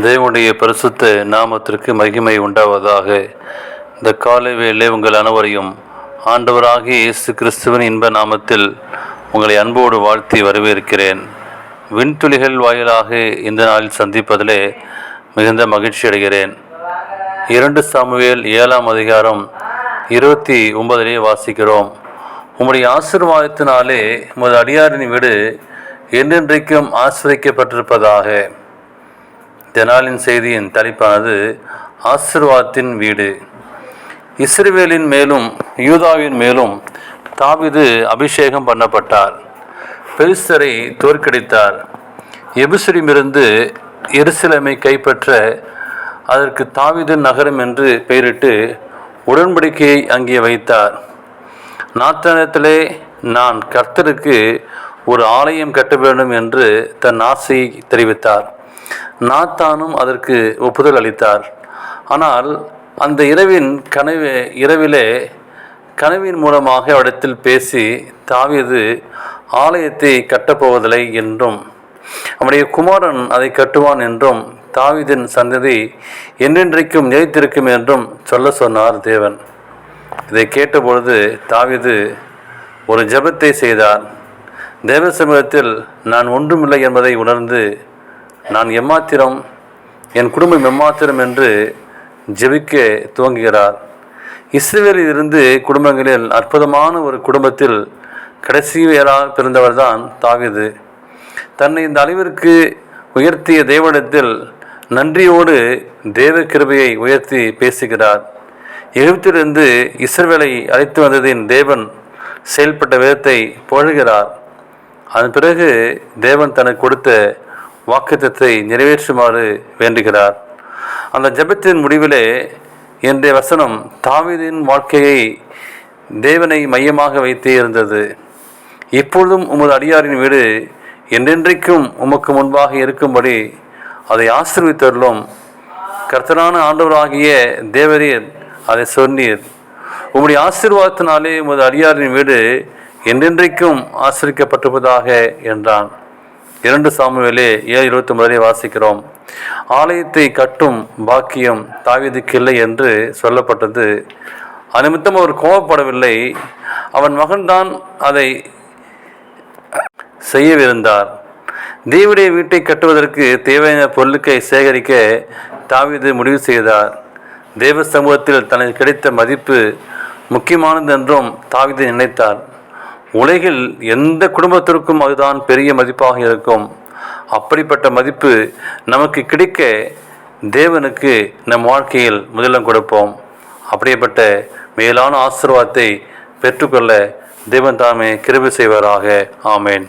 தேவனுடைய பரிசுத்த நாமத்திற்கு மகிமை உண்டாவதாக. இந்த காலை வேலை உங்கள் அனைவரையும் ஆண்டவராகிய இயேசு கிறிஸ்துவின் இன்ப நாமத்தில் உங்களை அன்போடு வாழ்த்தி வரவேற்கிறேன். விண்துளிகள் வாயிலாக இந்த நாளில் சந்திப்பதிலே மிகுந்த மகிழ்ச்சி அடைகிறேன். இரண்டு சாமுவேல் ஏழாம் அதிகாரம் இருபத்தி ஒன்பதிலே வாசிக்கிறோம். உம்முடைய ஆசீர்வாதத்தினாலே உமது அடியாரின் வீடு என்றென்றைக்கும் ஆசிரிக்கப்பட்டிருப்பதாக. தெனாலின் செய்தியின் தலைப்பானது ஆசிர்வாத்தின் வீடு. இஸ்ரேவேலின் மேலும் யூதாவின் மேலும் தாவிது அபிஷேகம் பண்ணப்பட்டார். பெருசரை தோற்கடித்தார். எபுசரிமிருந்து எருசலமை கைப்பற்ற அதற்கு தாவிது நகரம் என்று பெயரிட்டு உடன்படிக்கையை அங்கே வைத்தார். நாத்தனத்திலே நான் கர்த்தருக்கு ஒரு ஆலயம் கட்ட வேண்டும் என்று தன் ஆசையை தெரிவித்தார். நாத்தானும் அதற்கு ஒப்புதல் அளித்தார். ஆனால் அந்த இரவின் கனவு இரவிலே கனவின் மூலமாக அவரிடத்தில் பேசி தாவியது ஆலயத்தை கட்டப்போவதில்லை என்றும் அவனுடைய குமாரன் அதை கட்டுவான் என்றும் தாவிதின் சந்ததி என்றென்றைக்கும் நிலைத்திருக்கும் என்றும் சொல்ல சொன்னார் தேவன். இதை கேட்டபொழுது தாவிது ஒரு ஜெபத்தை செய்தார். தேவ சமூகத்தில் நான் ஒன்றுமில்லை என்பதை உணர்ந்து நான் எம்மாத்திரம் என் குடும்பம் எம்மாத்திரம் என்று ஜெபிக்க துவங்குகிறார். இஸ்ரேலில் இருந்து குடும்பங்களில் அற்புதமான ஒரு குடும்பத்தில் கடைசியாக பிறந்தவர்தான் தாவிது. தன்னை இந்த அளவிற்கு உயர்த்திய தேவனிடத்தில் நன்றியோடு தேவ கிருபையை உயர்த்தி பேசுகிறார். எகிப்திலிருந்து இஸ்ரவேலை அழைத்து வந்ததின் தேவன் செயல்பட்ட விதத்தை புகழ்கிறார். அதன் பிறகு தேவன் தனக்கு கொடுத்த வாக்குத்தத்தை நிறைவேற்றுமாறு வேண்டுகிறார். அந்த ஜெபத்தின் முடிவிலே இன்றைய வசனம் தாவீதின் வாழ்க்கையை தேவனை மையமாக வைத்தே இருந்தது. இப்பொழுதும் உமது அடியாரின் வீடு என்றென்றைக்கும் உமக்கு முன்பாக இருக்கும்படி அதை ஆசிர்வித்தருளும். கர்த்தனான ஆண்டவராகிய தேவரீர் அதை சொன்னீர். உம்முடைய ஆசீர்வாதத்தினாலே உமது அடியாரின் வீடு என்றென்றைக்கும் ஆசிரிக்கப்பட்டிருப்பதாக என்றான். இரண்டு சாமுவேலே ஏழு இருபத்தி ஒன்பதை வாசிக்கிறோம். ஆலயத்தை கட்டும் பாக்கியம் தாவீதுக்கு இல்லை என்று சொல்லப்பட்டது. அநிமித்தம் அவர் கோபப்படவில்லை. அவன் மகன்தான் அதை செய்யவிருந்தார். தேவடைய வீட்டை கட்டுவதற்கு தேவையான பொருளுக்கை சேகரிக்க தாவிது முடிவு செய்தார். தேவ சமூகத்தில் தனக்கு கிடைத்த மதிப்பு முக்கியமானது என்றும் தாவீது நினைத்தார். உலகில் எந்த குடும்பத்திற்கும் அதுதான் பெரிய மதிப்பாக இருக்கும். அப்படிப்பட்ட மதிப்பு நமக்கு கிடைக்க தேவனுக்கு நம் வாழ்க்கையில் முதலிடம் கொடுப்போம். அப்படிப்பட்ட மேலான ஆசீர்வாதத்தை பெற்றுக்கொள்ள தேவன் தாமே கிருபி செய்வராக. ஆமேன்.